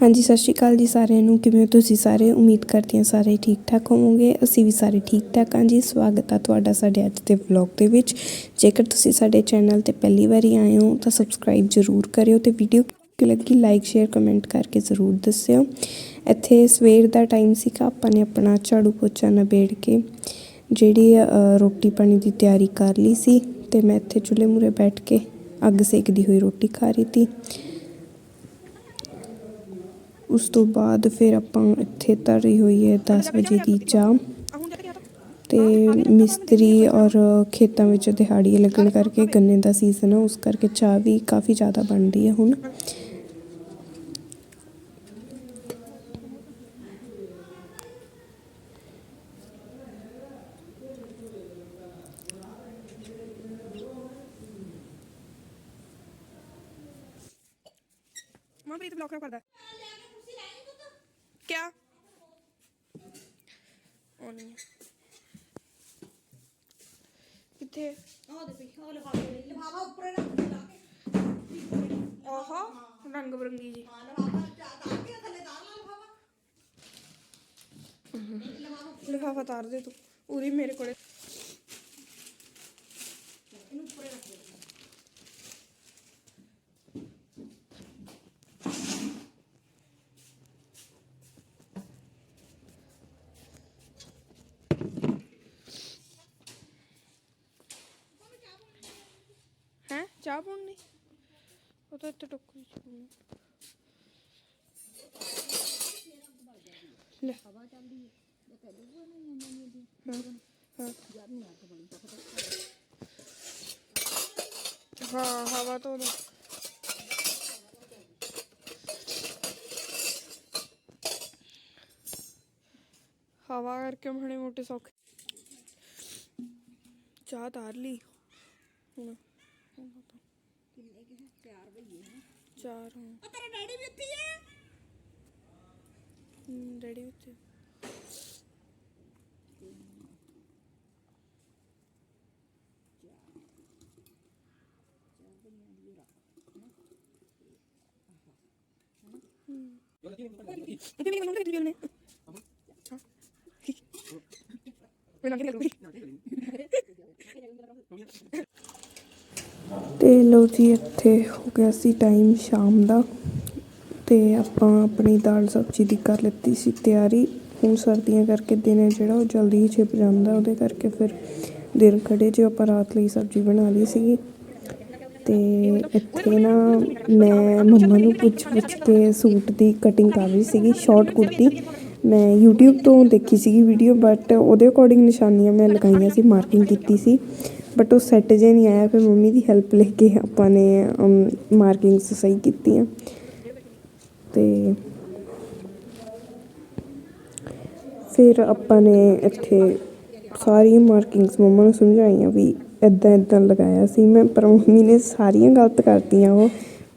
ਹਾਂਜੀ, ਸਤਿ ਸ਼੍ਰੀ ਅਕਾਲ ਜੀ ਸਾਰਿਆਂ ਨੂੰ। ਕਿਵੇਂ ਹੋ ਤੁਸੀਂ ਸਾਰੇ? ਉਮੀਦ ਕਰਦੀ ਹਾਂ ਸਾਰੇ ਠੀਕ ਠਾਕ ਹੋਵੋਗੇ। ਅਸੀਂ ਵੀ ਸਾਰੇ ਠੀਕ ਠਾਕ ਹਾਂ ਜੀ। ਸਵਾਗਤ ਆ ਤੁਹਾਡਾ ਸਾਡੇ ਅੱਜ ਦੇ ਵਲੌਗ ਦੇ ਵਿੱਚ। ਜੇਕਰ ਤੁਸੀਂ ਸਾਡੇ ਚੈਨਲ ਤੇ ਪਹਿਲੀ ਵਾਰੀ ਆਏ ਹੋ, ਤਾਂ ਸਬਸਕ੍ਰਾਈਬ ਜ਼ਰੂਰ ਕਰਿਓ ਤੇ ਵੀਡੀਓ ਕਿ ਲੱਗੀ, ਲਾਈਕ, ਸ਼ੇਅਰ, ਕਮੈਂਟ ਕਰਕੇ ਜ਼ਰੂਰ ਦੱਸਿਓ। ਇੱਥੇ ਸਵੇਰ ਦਾ ਟਾਈਮ ਸੀਗਾ। ਆਪਾਂ ਨੇ ਆਪਣਾ ਝਾੜੂ ਪੋਚਾ ਨਿਬੇੜ ਕੇ ਜਿਹੜੀ ਰੋਟੀ ਪਾਣੀ ਦੀ ਤਿਆਰੀ ਕਰ ਲਈ ਸੀ ਤੇ ਮੈਂ ਇੱਥੇ ਚੁੱਲ੍ਹੇ ਮੂਰੇ ਬੈਠ ਕੇ ਅੱਗ ਸੇਕਦੀ ਹੋਈ ਰੋਟੀ ਖਾ ਰਹੀ ਸੀ। ਉਸ ਤੋਂ ਬਾਅਦ ਫਿਰ ਆਪਾਂ ਇੱਥੇ ਧਰੀ ਹੋਈ ਹੈ 10 ਵਜੇ ਦੀ ਚਾਹ। ਤੇ ਮਿਸਤਰੀ ਔਰ ਖੇਤਾਂ ਵਿੱਚ ਦਿਹਾੜੀ ਲੱਗਣ ਕਰਕੇ ਗੰਨੇ ਦਾ ਸੀਜ਼ਨ ਹੈ ਉਸ ਕਰਕੇ ਚਾਹ ਵੀ ਕਾਫੀ ਜ਼ਿਆਦਾ ਬਣਦੀ ਹੈ ਹੁਣ। ਮਨਪ੍ਰੀਤ ਬਲੌਕ ਕਰਦਾ ਉਹ ਨਹੀਂ ਹੈ। ਕਿੱਥੇ ਲਿਫਾਫਾ ਉੱਪਰ ਰੱਖ ਦੇ ਲਾ ਕੇ। ਆਹਾ ਰੰਗ ਬਰੰਗੀ ਜੀ। ਹਾਂ ਲਿਫਾਫਾ ਤਾਰ ਕੇ ਥੱਲੇ ਤਾਰ ਲਾ ਲਿਫਾਫਾ। ਲਿਫਾਫਾ ਤਾਰ ਦੇ ਤੂੰ ਉਰੀ ਮੇਰੇ ਕੋਲੇ। ਚਾਹ ਪਾਉਣੀ? ਉਹ ਤਾਂ ਇੱਥੇ ਟੋਕਰੀ ਚ ਲੈ। ਹਵਾ ਚੱਲਦੀ ਹੈ ਹਾਂ। ਹਾਂ ਹਵਾ ਤੋਂ ਹਵਾ ਕਰਕੇ ਮਾੜੇ ਮੋਟੇ ਸੌਖੇ। ਚਾਹ ਤਾਰ ਲਈ ਹੁਣ। ਕਿੰਨੇ ਕਿ ਚਾਰ ਭਈਏ ਨੇ ਚਾਰ ਹਾਂ ਉਹ ਤੇਰਾ ਡੈਡੀ ਵੀ ਉੱਥੇ ਹੀ ਹੈ ਰੈਡੀ ਵਿੱਚ ਕਿਵੇਂ ਨਹੀਂ ਮੰਗਦੇ ਤੁਸੀਂ ਨੇ ਮੈਂ ਨਾ ਕਿਹਾ ਅਤੇ ਲਓ ਜੀ, ਇੱਥੇ ਹੋ ਗਿਆ ਸੀ ਟਾਈਮ ਸ਼ਾਮ ਦਾ ਅਤੇ ਆਪਾਂ ਆਪਣੀ ਦਾਲ ਸਬਜ਼ੀ ਦੀ ਕਰ ਲਿੱਤੀ ਸੀ ਤਿਆਰੀ। ਹੁਣ ਸਰਦੀਆਂ ਕਰਕੇ ਦਿਨ ਹੈ ਜਿਹੜਾ, ਉਹ ਜਲਦੀ ਹੀ ਛਿਪ ਜਾਂਦਾ, ਉਹਦੇ ਕਰਕੇ ਫਿਰ ਦਿਨ ਖੜੇ ਜੇ, ਆਪਾਂ ਰਾਤ ਲਈ ਸਬਜ਼ੀ ਬਣਾ ਲਈ ਸੀਗੀ। ਤੇ ਇੱਥੇ ਨਾ ਮੈਂ ਮੰਮਾ ਨੂੰ ਪੁੱਛ ਪੁੱਛ ਕੇ ਸੂਟ ਦੀ ਕਟਿੰਗ ਕਰ ਰਹੀ ਸੀਗੀ ਸ਼ਾਰਟ ਕੁੜਤੀ। ਮੈਂ YouTube ਤੋਂ ਦੇਖੀ ਸੀਗੀ ਵੀਡੀਓ ਬਟ ਉਹਦੇ ਅਕੋਰਡਿੰਗ ਨਿਸ਼ਾਨੀਆਂ ਮੈਂ ਲਗਾਈਆਂ ਸੀ ਮਾਰਕਿੰਗ ਕੀਤੀ ਸੀ। ਬਟ ਉਹ ਸੈੱਟ ਜੇ ਨਹੀਂ ਆਇਆ, ਫਿਰ ਮੰਮੀ ਦੀ ਹੈਲਪ ਲੈ ਕੇ ਆਪਾਂ ਨੇ ਮਾਰਕਿੰਗਸ ਸਹੀ ਕੀਤੀਆਂ। ਤੇ ਫਿਰ ਆਪਾਂ ਨੇ ਇੱਥੇ ਸਾਰੀਆਂ ਮਾਰਕਿੰਗਸ ਮੰਮਾ ਨੂੰ ਸਮਝਾਈਆਂ ਵੀ ਇਦਾਂ ਇਦਾਂ ਲਗਾਇਆ ਸੀ। ਮੈਂ, ਪਰ ਮੰਮੀ ਨੇ ਸਾਰੀਆਂ ਗਲਤ ਕਰਤੀਆਂ ਉਹ।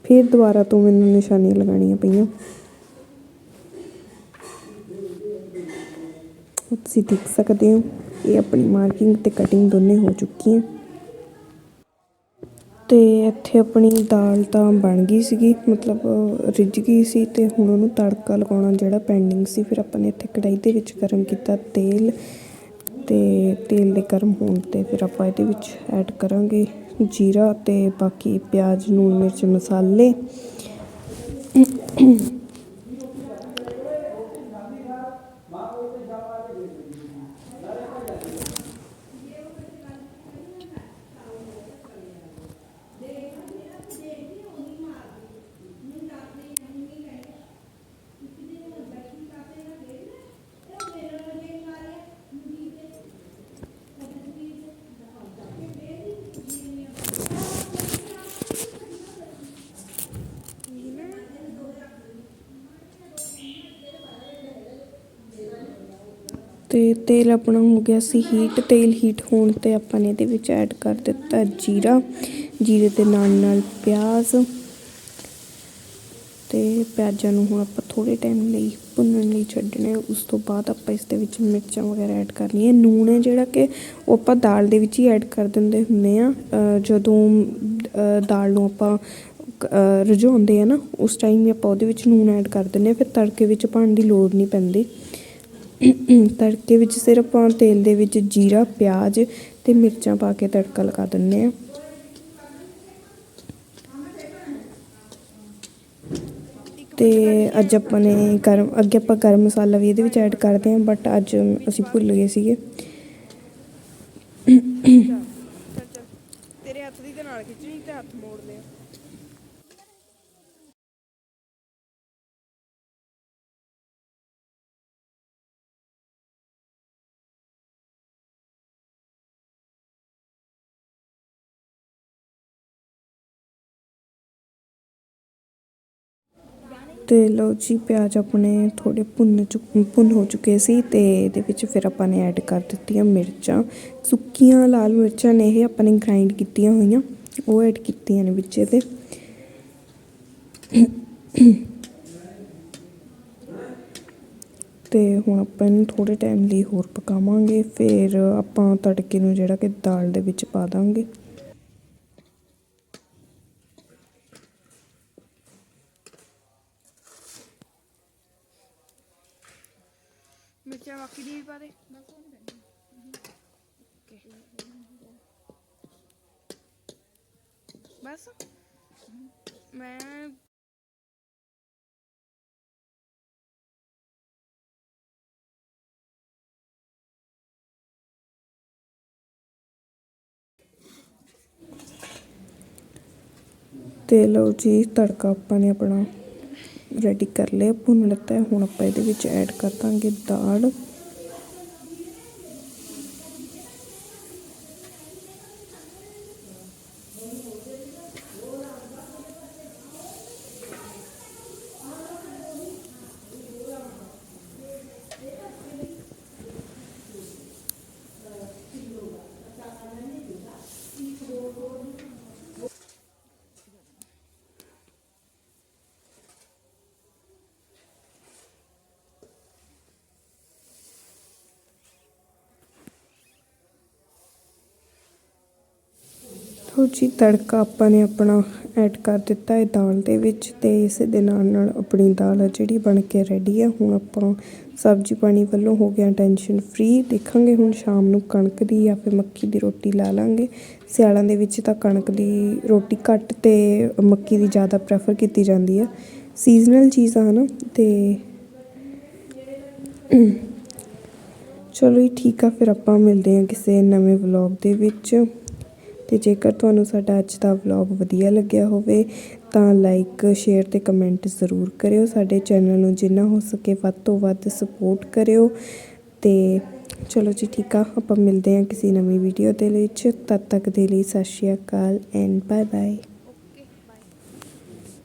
ਫਿਰ ਦੁਬਾਰਾ ਤੋਂ ਮੈਨੂੰ ਨਿਸ਼ਾਨੀਆਂ ਲਗਾਉਣੀਆਂ ਪਈਆਂ। ਤੁਸੀਂ ਦੇਖ ਸਕਦੇ ਹੋ। ਇਹ ਆਪਣੀ ਮਾਰਕਿੰਗ ਤੇ ਕਟਿੰਗ ਦੋਨੇ ਹੋ ਚੁੱਕੀ ਹੈ ਤੇ ਇੱਥੇ ਆਪਣੀ ਦਾਲ ਤਾਂ ਬਣ ਗਈ ਸੀਗੀ, ਮਤਲਬ ਰਿੱਝ ਗਈ ਸੀ ਤੇ ਹੁਣ ਉਹਨੂੰ ਤੜਕਾ ਲਗਾਉਣਾ ਜਿਹੜਾ ਪੈਂਡਿੰਗ ਸੀ, ਫਿਰ ਆਪਾਂ ਨੇ ਇੱਥੇ ਕੜਾਈ ਦੇ ਵਿੱਚ ਗਰਮ ਕੀਤਾ ਤੇਲ ਤੇ ਤੇਲ ਦੇ ਗਰਮ ਹੋਣ ਤੇ ਫਿਰ ਆਪਾਂ ਇਹਦੇ ਵਿੱਚ ਐਡ ਕਰਾਂਗੇ ਜੀਰਾ ਤੇ ਬਾਕੀ ਪਿਆਜ਼ ਨੂਣ ਮਿਰਚ, ਮਸਾਲੇ। ਅਤੇ ਤੇਲ ਆਪਣਾ ਹੋ ਗਿਆ ਸੀ ਹੀਟ ਤੇਲ ਹੀਟ ਹੋਣ ਤੇ ਆਪਾਂ ਨੇ ਇਹਦੇ ਵਿੱਚ ਐਡ ਕਰ ਦਿੱਤਾ ਜੀਰਾ ਜੀਰੇ ਦੇ ਨਾਲ ਨਾਲ ਪਿਆਜ਼ ਤੇ ਪਿਆਜ਼ਾਂ ਨੂੰ ਹੁਣ ਆਪਾਂ ਥੋੜੇ ਟਾਈਮ ਲਈ ਭੁੰਨਣ ਲਈ ਛੱਡਣਾ ਉਸ ਤੋਂ ਬਾਅਦ ਆਪਾਂ ਇਸ ਦੇ ਵਿੱਚ ਮਿਰਚਾਂ ਵਗੈਰਾ ਐਡ ਕਰਨੀਆਂ। ਨੂਣ ਹੈ ਜਿਹੜਾ ਕਿ ਉਹ ਆਪਾਂ ਦਾਲ ਦੇ ਵਿੱਚ ਹੀ ਐਡ ਕਰ ਦਿੰਦੇ ਹੁੰਦੇ ਆ ਜਦੋਂ ਦਾਲ ਨੂੰ ਆਪਾਂ ਅ, ਰਝਾਉਂਦੇ ਆ ਨਾ ਉਸ ਟਾਈਮ ਹੀ ਆਪਾਂ ਉਹਦੇ ਵਿੱਚ ਨੂਣ ਐਡ ਕਰ ਦਿੰਦੇ ਆ ਫਿਰ ਤੜਕੇ ਵਿੱਚ ਪਾਉਣ ਦੀ ਲੋੜ ਨਹੀਂ ਪੈਂਦੀ। ਤੜਕੇ ਵਿੱਚ ਸਿਰਫ ਆਪਾਂ ਤੇਲ ਦੇ ਵਿੱਚ ਜੀਰਾ, ਪਿਆਜ਼ ਤੇ ਮਿਰਚਾਂ ਪਾ ਕੇ ਤੜਕਾ ਲਗਾ ਦਿੰਦੇ ਆ ਤੇ ਅੱਜ ਆਪਾਂ ਨੇ ਗਰਮ, ਅੱਗੇ ਆਪਾਂ ਗਰਮ ਮਸਾਲਾ ਵੀ ਇਹਦੇ ਵਿੱਚ ਐਡ ਕਰਦੇ ਹਾਂ ਬਟ ਅੱਜ ਅਸੀਂ ਭੁੱਲ ਗਏ ਸੀਗੇ। ਤੇਰੇ ਹੱਥ ਦੀ ਤੇ ਨਾਲ ਖਿੱਚਣੀ ਤੇ ਹੱਥ ਮੋੜ ਲਿਆ। ਅਤੇ ਲਓ ਜੀ, ਪਿਆਜ਼ ਆਪਣੇ ਥੋੜ੍ਹੇ ਭੁੰਨ ਚੁੱਕ, ਭੁੰਨ ਹੋ ਚੁੱਕੇ ਸੀ ਅਤੇ ਇਹਦੇ ਵਿੱਚ ਫਿਰ ਆਪਾਂ ਨੇ ਐਡ ਕਰ ਦਿੱਤੀਆਂ ਮਿਰਚਾਂ। ਸੁੱਕੀਆਂ ਲਾਲ ਮਿਰਚਾਂ ਨੇ ਇਹ ਆਪਾਂ ਨੇ ਗ੍ਰਾਈਂਡ ਕੀਤੀਆਂ ਹੋਈਆਂ, ਉਹ ਐਡ ਕੀਤੀਆਂ ਨੇ ਵਿੱਚ ਇਹਦੇ। ਤੇ ਹੁਣ ਆਪਾਂ ਇਹਨੂੰ ਥੋੜ੍ਹੇ ਟਾਈਮ ਲਈ ਹੋਰ ਪਕਾਵਾਂਗੇ, ਫਿਰ ਆਪਾਂ ਤੜਕੇ ਨੂੰ ਜਿਹੜਾ ਕਿ ਦਾਲ ਦੇ ਵਿੱਚ ਪਾ ਦਾਂਗੇ। ਮਿਰਚਾਂ ਬਾਕੀ ਦੀ ਵੀ ਪਾ ਦੇ ਬਸ। ਮੈਂ ਤੇ ਲਓ ਜੀ, ਤੜਕਾ ਆਪਾਂ ਨੇ ਆਪਣਾ ਰੈਡੀ ਕਰ ਲਿਆ। ਭੁੰਨ ਲਿੱਤਾ ਹੈ। ਹੁਣ ਆਪਾਂ ਇਹਦੇ ਵਿੱਚ ਐਡ ਕਰ ਦਾਂਗੇ ਦਾਲ। ਲਓ ਜੀ, ਤੜਕਾ ਆਪਾਂ ਨੇ ਆਪਣਾ ਐਡ ਕਰ ਦਿੱਤਾ ਹੈ ਦਾਲ ਦੇ ਵਿੱਚ ਤੇ ਇਸ ਦੇ ਨਾਲ ਨਾਲ ਆਪਣੀ ਦਾਲ ਆ ਜਿਹੜੀ ਬਣ ਕੇ ਰੈਡੀ ਆ। ਹੁਣ ਆਪਾਂ ਸਬਜ਼ੀ ਪਾਣੀ ਵੱਲੋਂ ਹੋ ਗਿਆ ਟੈਨਸ਼ਨ ਫ੍ਰੀ ਦੇਖਾਂਗੇ ਹੁਣ ਸ਼ਾਮ ਨੂੰ ਕਣਕ ਦੀ ਜਾਂ ਫਿਰ ਮੱਕੀ ਦੀ ਰੋਟੀ ਲਾ ਲਾਂਗੇ। ਸਿਆਲਾਂ ਦੇ ਵਿੱਚ ਤਾਂ ਕਣਕ ਦੀ ਰੋਟੀ ਘੱਟ ਤੇ ਮੱਕੀ ਦੀ ਜ਼ਿਆਦਾ ਪ੍ਰੈਫਰ ਕੀਤੀ ਜਾਂਦੀ ਆ। ਸੀਜ਼ਨਲ ਚੀਜ਼ਾਂ ਹਨ ਤੇ ਚਲੋ ਜੀ, ਠੀਕ ਆ, ਫਿਰ ਆਪਾਂ ਮਿਲਦੇ ਹਾਂ ਕਿਸੇ ਨਵੇਂ ਵਲੌਗ ਦੇ ਵਿੱਚ। ਤੇ ਜੇਕਰ ਤੁਹਾਨੂੰ ਸਾਡਾ ਅੱਜ ਦਾ ਵਲੌਗ ਵਧੀਆ ਲੱਗਿਆ ਹੋਵੇ, ਤਾਂ ਲਾਈਕ ਸ਼ੇਅਰ ਤੇ ਕਮੈਂਟ ਜ਼ਰੂਰ ਕਰਿਓ। ਸਾਡੇ ਚੈਨਲ ਨੂੰ ਜਿੰਨਾ ਹੋ ਸਕੇ ਵੱਧ ਤੋਂ ਵੱਧ ਸਪੋਰਟ ਕਰਿਓ। ਤੇ ਚਲੋ ਜੀ, ਠੀਕ ਆ। ਆਪਾਂ ਮਿਲਦੇ ਹਾਂ ਕਿਸੇ ਨਵੀਂ ਵੀਡੀਓ ਦੇ ਵਿੱਚ। ਤਦ ਤੱਕ ਦੇ ਲਈ ਸਤਿ ਸ਼੍ਰੀ ਅਕਾਲ ਐਂਡ ਬਾਏ ਬਾਏ